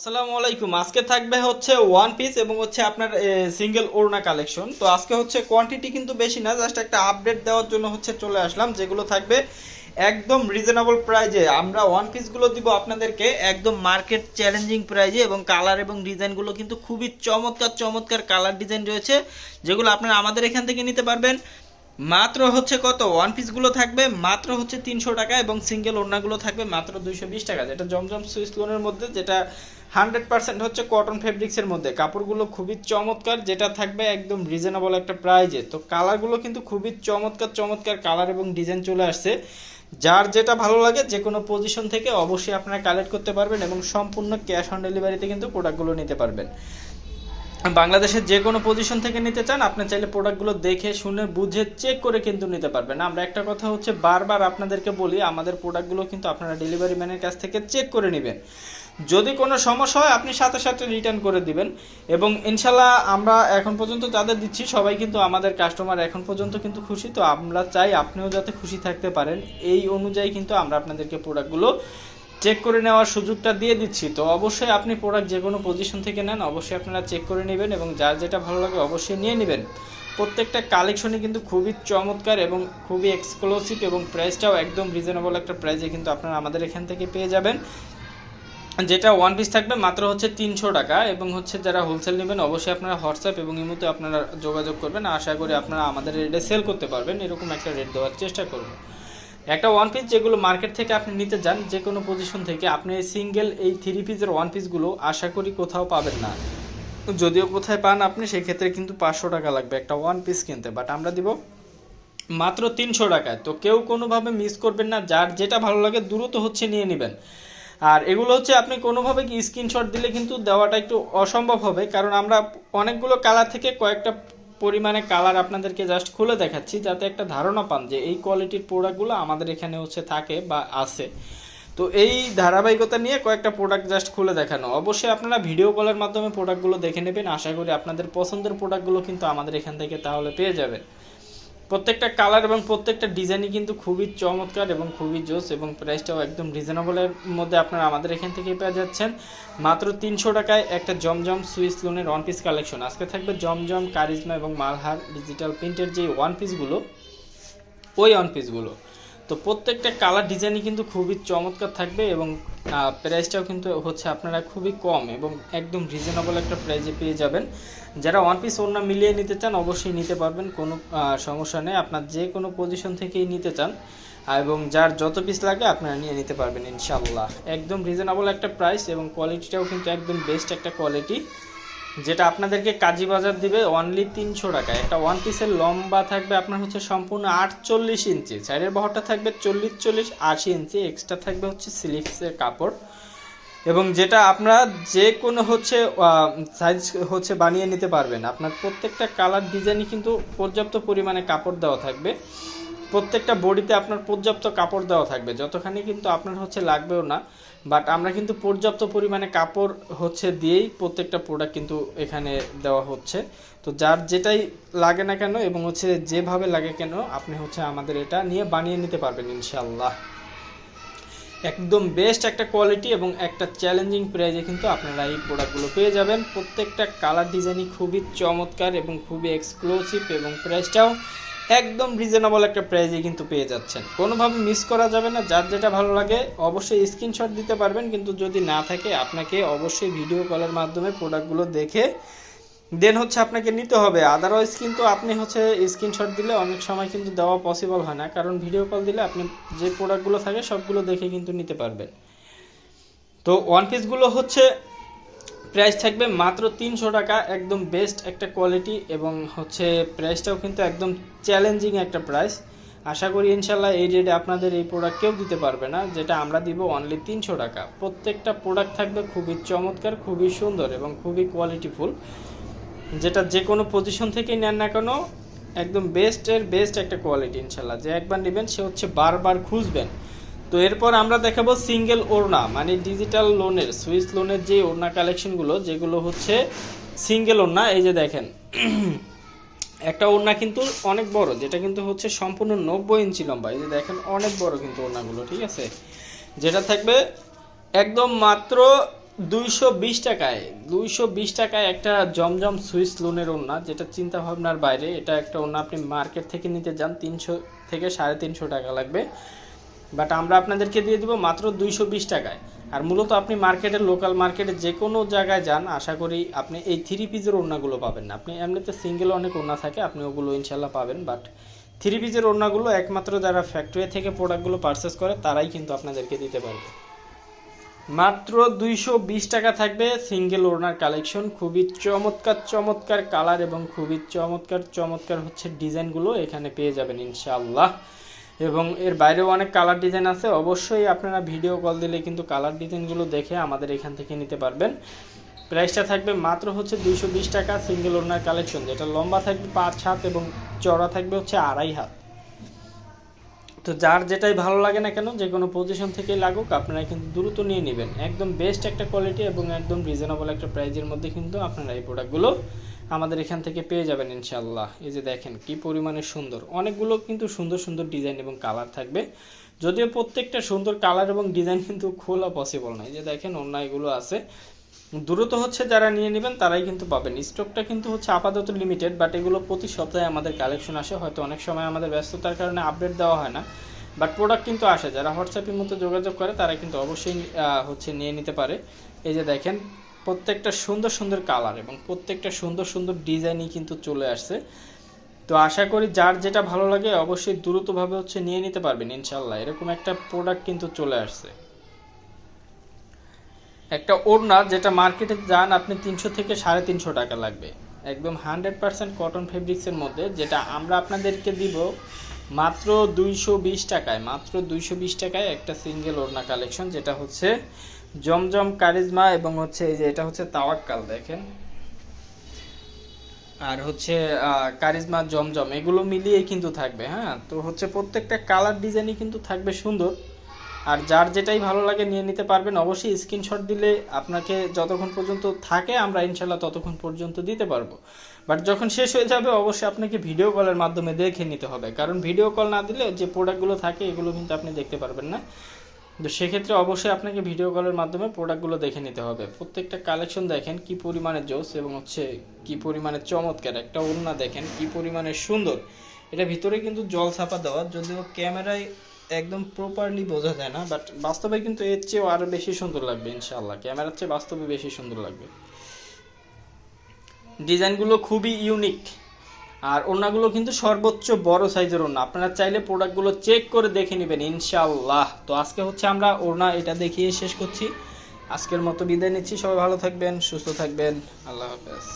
আসসালামু আলাইকুম। আজকে থাকবে হচ্ছে ওয়ান পিস এবং হচ্ছে আপনার সিঙ্গেল ওড়না কালেকশন তো আজকে হচ্ছে কোয়ান্টিটি কিন্তু বেশি না জাস্ট একটা আপডেট দেওয়ার জন্য হচ্ছে চলে আসলাম, যেগুলো থাকবে একদম রিজনেবল প্রাইজে আমরা ওয়ান পিসগুলো দিব আপনাদেরকে একদম মার্কেট চ্যালেঞ্জিং প্রাইজে এবং কালার এবং ডিজাইনগুলো কিন্তু খুবই চমৎকার চমৎকার কালার ডিজাইন রয়েছে, যেগুলো আপনারা আমাদের এখান থেকে নিতে পারবেন। মাত্র হচ্ছে কত? ওয়ান পিসগুলো থাকবে মাত্র হচ্ছে তিনশো টাকা এবং সিঙ্গেল ওড়নাগুলো থাকবে মাত্র দুইশো বিশ টাকা, যেটা জমজম সুইস লোনের মধ্যে, যেটা হান্ড্রেড পার্সেন্ট হচ্ছে কটন ফেব্রিক্সের মধ্যে। কাপড়গুলো খুবই চমৎকার, যেটা থাকবে একদম রিজনেবল একটা প্রাইজে তো কালারগুলো কিন্তু খুবই চমৎকার চমৎকার কালার এবং ডিজাইন চলে আসছে। যার যেটা ভালো লাগে, যে কোনো পজিশন থেকে অবশ্যই আপনারা কালেক্ট করতে পারবেন এবং সম্পূর্ণ ক্যাশ অন ডেলিভারিতে কিন্তু প্রোডাক্টগুলো নিতে পারবেন। বাংলাদেশের যে কোনো পজিশন থেকে নিতে চান, আপনি চাইলে প্রোডাক্টগুলো দেখে, শুনে, বুঝে চেক করে কিন্তু নিতে পারবেন। আমরা একটা কথা হচ্ছে, বারবার আপনাদেরকে বলি, আমাদের প্রোডাক্টগুলো কিন্তু আপনারা ডেলিভারি ম্যানের কাছ থেকে চেক করে নেবেন। যদি কোনো সমস্যা হয়, আপনি সাথে সাথে রিটার্ন করে দিবেন। এবং ইনশাল্লাহ আমরা এখন পর্যন্ত যাদের দিচ্ছি, সবাই কিন্তু আমাদের কাস্টমার এখন পর্যন্ত কিন্তু খুশি। তো আমরা চাই আপনিও যাতে খুশি থাকতে পারেন। এই অনুযায়ী কিন্তু আমরা আপনাদেরকে প্রোডাক্টগুলো চেক করে নেওয়ার সুযোগটা দিয়ে দিচ্ছি। তো অবশ্যই আপনি প্রোডাক্ট যে কোনো পজিশন থেকে নেন, অবশ্যই আপনারা চেক করে নেবেন এবং যার যেটা ভালো লাগে অবশ্যই নিয়ে নেবেন। প্রত্যেকটা কালেকশনই কিন্তু খুবই চমৎকার এবং খুবই এক্সক্লুসিভ এবং প্রাইসটাও একদম রিজনেবল একটা প্রাইসে কিন্তু আপনারা আমাদের এখান থেকে পেয়ে যাবেন। যেটা ওয়ান পিস থাকবে মাত্র হচ্ছে তিনশো টাকা এবং হচ্ছে যারা হোলসেল নেবেন অবশ্যই আপনারা হোয়াটসঅ্যাপ এবং ইমোতে আপনারা যোগাযোগ করবেন। আশা করি আপনারা আমাদের রেটে সেল করতে পারবেন। এরকম একটা রেট দেওয়ার চেষ্টা করব। একটা ওয়ান পিস যেগুলো মার্কেট থেকে আপনি নিতে যান যে কোনো পজিশন থেকে, আপনি সিঙ্গেল এই থ্রি পিসের ওয়ান পিসগুলো আশা করি কোথাও পাবেন না। যদিও কোথায় পান আপনি, সেক্ষেত্রে কিন্তু পাঁচশো টাকা লাগবে একটা ওয়ান পিস কিনতে। বাট আমরা দিব মাত্র তিনশো টাকায়। তো কেউ কোনোভাবে মিস করবেন না। যার যেটা ভালো লাগে দ্রুত হচ্ছে নিয়ে নেবেন। আর এগুলো হচ্ছে আপনি কোনোভাবে কি স্ক্রিনশট দিলে কিন্তু দেওয়াটা একটু অসম্ভব হবে, কারণ আমরা অনেকগুলো কালার থেকে কয়েকটা পরিমাণে কালার আপনাদেরকে জাস্ট খুলে দেখাচ্ছি, যাতে একটা ধারণা পান যে এই কোয়ালিটির প্রোডাক্টগুলো আমাদের এখানে হচ্ছে থাকে বা আছে। তো এই ধারাবাহিকতা নিয়ে কয়েকটা প্রোডাক্ট জাস্ট খুলে দেখানো। অবশ্যই আপনারা ভিডিও কলের মাধ্যমে প্রোডাক্টগুলো দেখে নেবেন। আশা করি আপনাদের পছন্দের প্রোডাক্টগুলো কিন্তু আমাদের এখান থেকে তাহলে পেয়ে যাবেন। প্রত্যেকটা কালার এবং প্রত্যেকটা ডিজাইনই কিন্তু খুবই চমৎকার এবং খুবই জোস এবং প্রাইসটাও একদম রিজনেবলের মধ্যে আপনারা আমাদের এখান থেকে পেয়ে যাচ্ছেন। মাত্র তিনশো টাকায় একটা জমজম সুইস লোনের ওয়ান পিস কালেকশন আজকে থাকবে জমজম, কারিজমা এবং মালহার ডিজিটাল প্রিন্টের যে ওয়ান পিসগুলো ওই ওয়ান পিসগুলো তো প্রত্যেকটা কালার ডিজাইনই কিন্তু খুবই চমৎকার থাকবে এবং প্রাইসটাও কিন্তু হচ্ছে আপনারা খুবই কম এবং একদম রিজনেবল একটা প্রাইসে পেয়ে যাবেন। যারা ওয়ান পিস অন্য মিলিয়ে নিতে চান, অবশ্যই নিতে পারবেন। কোনো সমস্যা নেই। আপনার যে কোনো পজিশন থেকেই নিতে চান এবং যার যত পিস লাগে, আপনারা নিয়ে নিতে পারবেন ইনশাল্লাহ একদম রিজনেবল একটা প্রাইস এবং কোয়ালিটিটাও কিন্তু একদম বেস্ট একটা কোয়ালিটি যেটা আপনাদেরকে কাজী বাজার দিবে অনলি তিনশো টাকা একটা ওয়ান পিসের লম্বা থাকবে আপনার হচ্ছে সম্পূর্ণ আটচল্লিশ ইঞ্চি। সাইডের বহরটা থাকবে চল্লিশ চল্লিশ, আশি ইঞ্চি। এক্সট্রা থাকবে হচ্ছে স্লিপসের কাপড়। এবং যেটা আপনারা যে কোনো হচ্ছে সাইজ হচ্ছে বানিয়ে নিতে পারবেন। আপনার প্রত্যেকটা কালার ডিজাইনই কিন্তু পর্যাপ্ত পরিমাণে কাপড় দেওয়া থাকবে। প্রত্যেকটা বডিতে আপনার পর্যাপ্ত কাপড় দেওয়া থাকবে। যতখানি কিন্তু আপনার হচ্ছে লাগবেও না বাট আমরা কিন্তু পর্যাপ্ত পরিমাণে কাপড় হচ্ছে দিয়েই প্রত্যেকটা প্রোডাক্ট কিন্তু এখানে দেওয়া হচ্ছে। তো যার যেটাই লাগে না কেন এবং হচ্ছে যেভাবে লাগে কেন, আপনি হচ্ছে আমাদের এটা নিয়ে বানিয়ে নিতে পারবেন ইনশাল্লাহ একদম বেস্ট একটা কোয়ালিটি এবং একটা চ্যালেঞ্জিং প্রাইজে কিন্তু আপনারা এই প্রোডাক্টগুলো পেয়ে যাবেন। প্রত্যেকটা কালার ডিজাইনই খুবই চমৎকার এবং খুবই এক্সক্লুসিভ এবং প্রাইসটাও একদম রিজনেবল একটা প্রাইজে কিন্তু পেয়ে যাচ্ছেন। কোনোভাবে মিস করা যাবে না, যার যেটা ভালো লাগে অবশ্যই স্ক্রিনশট দিতে পারবেন, কিন্তু যদি না থাকে আপনাকে অবশ্যই ভিডিও কলের মাধ্যমে প্রোডাক্টগুলো দেখে দেন হচ্ছে আপনাকে নিতে হবে। আদারওয়াইজ কিন্তু আপনি হচ্ছে স্ক্রিনশট দিলে অনেক সময় কিন্তু দেওয়া পসিবল হয় না, কারণ ভিডিও কল দিলে আপনি যে প্রোডাক্টগুলো থাকে সবগুলো দেখে কিন্তু নিতে পারবেন। তো ওয়ান পিসগুলো হচ্ছে প্রাইস থাকবে মাত্র তিনশো টাকা, একদম বেস্ট একটা কোয়ালিটি এবং হচ্ছে প্রাইসটাও কিন্তু একদম চ্যালেঞ্জিং একটা প্রাইস আশা করি ইনশাল্লাহ এই রেটে আপনাদের এই প্রোডাক্ট কেউ দিতে পারবে না, যেটা আমরা দিব অনলি তিনশো টাকা। প্রত্যেকটা প্রোডাক্ট থাকবে খুবই চমৎকার, খুবই সুন্দর এবং খুবই কোয়ালিটিফুল যেটা যে কোনো পজিশন থেকেই নেন না কেন, একদম বেস্টের বেস্ট একটা কোয়ালিটি ইনশাল্লাহ। যে একবার নেবেন, সে হচ্ছে বারবার খুঁজবেন। তো এরপর আমরা দেখাবো সিঙ্গেল ওড়না মানে ডিজিটাল লোনের সুইস লোনের যে ওড়না কালেকশনগুলো যেগুলো হচ্ছে সিঙ্গেল ওড়না, এই যে দেখেন। একটা ওড়না কিন্তু অনেক বড়, যেটা কিন্তু হচ্ছে সম্পূর্ণ নব্বই ইঞ্চি লম্বা। এই যে দেখেন, অনেক বড় কিন্তু ওড়নাগুলো, ঠিক আছে? যেটা থাকবে একদম মাত্র দুইশো বিশ টাকায়, দুইশো বিশ টাকায় একটা জমজম সুইস লোনের ওড়না, যেটা চিন্তা ভাবনার বাইরে। এটা একটা ওড়না আপনি মার্কেট থেকে নিতে যান, তিনশো থেকে সাড়ে তিনশো টাকা লাগবে। বাট আমরা আপনাদেরকে দিয়ে দিব মাত্র দুইশো বিশ টাকায়। আর মূলত আপনি মার্কেটে লোকাল মার্কেটে যে কোনো জায়গায় যান, আশা করি আপনি এই থ্রি পিসের ওড়নাগুলো পাবেন না। আপনি এমনিতে সিঙ্গেল অনেক ওড়না থাকে, আপনি ওগুলো ইনশাল্লাহ পাবেন বাট থ্রি পিসের ওড়নাগুলো একমাত্র যারা ফ্যাক্টরি থেকে প্রোডাক্টগুলো পারচেস করে, তারাই কিন্তু আপনাদেরকে দিতে পারবে। মাত্র দুইশো বিশ টাকা থাকবে সিঙ্গেল ওড়নার কালেকশন খুবই চমৎকার চমৎকার কালার এবং খুবই চমৎকার চমৎকার হচ্ছে ডিজাইনগুলো এখানে পেয়ে যাবেন ইনশাআল্লাহ। এবং এর বাইরেও অনেক কালার ডিজাইন আছে। অবশ্যই আপনারা ভিডিও কল দিলে কিন্তু কালার ডিজাইনগুলো দেখে আমাদের এখান থেকে নিতে পারবেন। প্রাইসটা থাকবে মাত্র হচ্ছে দুইশো বিশ টাকা সিঙ্গেল ওনার কালেকশন যেটা লম্বা থাকবে পাঁচ হাত এবং চড়া থাকবে হচ্ছে আড়াই হাত। তো যার যেটাই ভালো লাগে না কেন, যে কোনো পজিশন থেকেই লাগুক আপনারা কিন্তু দ্রুত নিয়ে নেবেন। একদম বেস্ট একটা কোয়ালিটি এবং একদম রিজনেবল একটা প্রাইজের মধ্যে কিন্তু আপনারা এই প্রোডাক্টগুলো আমাদের এখান থেকে পেয়ে যাবেন ইনশাল্লাহ এই যে দেখেন, কি পরিমাণে সুন্দর। অনেকগুলো কিন্তু সুন্দর সুন্দর ডিজাইন এবং কালার থাকবে। যদিও প্রত্যেকটা সুন্দর কালার এবং ডিজাইন কিন্তু খোলা পসিবল নয় যে দেখেন অন্য এগুলো আছে। দ্রুত হচ্ছে যারা নিয়ে নেবেন, তারাই কিন্তু পাবেন। স্টকটা কিন্তু হচ্ছে আপাতত লিমিটেড বাট এগুলো প্রতি সপ্তাহে আমাদের কালেকশন আসে। হয়তো অনেক সময় আমাদের ব্যস্ততার কারণে আপডেট দেওয়া হয় না। বাট প্রোডাক্ট কিন্তু আসে। যারা হোয়াটসঅ্যাপের মতো যোগাযোগ করে, তারা কিন্তু অবশ্যই হচ্ছে নিয়ে নিতে পারে। এই যে দেখেন, প্রত্যেকটা সুন্দর সুন্দর কালার এবং প্রত্যেকটা সুন্দর সুন্দর ডিজাইনই কিন্তু চলে আসছে। তো আশা করি যার যেটা ভালো লাগে, অবশ্যই দ্রুতভাবে হচ্ছে নিয়ে নিতে পারবেন ইনশাল্লাহ এরকম একটা প্রোডাক্ট কিন্তু চলে আসছে। একটা ওড়না যেটা মার্কেটে যান আপনি তিনশো থেকে সাড়ে তিনশো টাকা লাগবে। একদম হান্ড্রেড পার্সেন্ট কটন ফেব্রিক্সের মধ্যে, যেটা আমরা আপনাদেরকে দিব মাত্র দুইশো বিশ টাকায়, মাত্র দুইশো বিশ টাকায় একটা সিঙ্গেল ওড়না কালেকশন, যেটা হচ্ছে জমজম কারিজমা এবং হচ্ছে এই যে এটা হচ্ছে তাওয়াক্কাল, দেখেন। আর হচ্ছে কারিজমা জমজম, এগুলো মিলিয়ে কিন্তু থাকবে হ্যাঁ? তো হচ্ছে প্রত্যেকটা কালার ডিজাইনই কিন্তু থাকবে সুন্দর। আর যার যেটাই ভালো লাগে নিয়ে নিতে পারবেন, অবশ্যই স্ক্রিনশট দিলে আপনাকে যতক্ষণ পর্যন্ত থাকে, আমরা ইনশাল্লাহ ততক্ষণ পর্যন্ত দিতে পারব। বাট যখন শেষ হয়ে যাবে, অবশ্যই আপনাকে ভিডিও কলের মাধ্যমে দেখে নিতে হবে। কারণ ভিডিও কল না দিলে যে প্রোডাক্টগুলো থাকে, এগুলো কিন্তু আপনি দেখতে পারবেন না। তো সেক্ষেত্রে অবশ্যই আপনাকে ভিডিও কলের মাধ্যমে প্রোডাক্টগুলো দেখে নিতে হবে। প্রত্যেকটা কালেকশন দেখেন, কি পরিমাণে জোস এবং হচ্ছে কি পরিমাণে চমৎকার। একটা ওড়না দেখেন, কি পরিমাণে সুন্দর। এটা ভিতরে কিন্তু জল ছাপা দেওয়া, যদিও ক্যামেরায় একদম প্রপারলি বোঝা যায় না বাট বাস্তবে কিন্তু এর চেয়েও আরও বেশি সুন্দর লাগবে ইনশাআল্লাহ। ক্যামেরার চেয়ে বাস্তবে বেশি সুন্দর লাগবে। ডিজাইনগুলো খুবই ইউনিক আর ওড়নাগুলো কিন্তু সর্বোচ্চ বড় সাইজের ওড়না। আপনারা চাইলে প্রোডাক্টগুলো চেক করে দেখে নেবেন ইনশাআল্লাহ। তো আজকে হচ্ছে আমরা ওড়না এটা দেখিয়ে শেষ করছি। আজকের মতো বিদায় নিচ্ছি। সবাই ভালো থাকবেন, সুস্থ থাকবেন। আল্লাহ হাফেজ।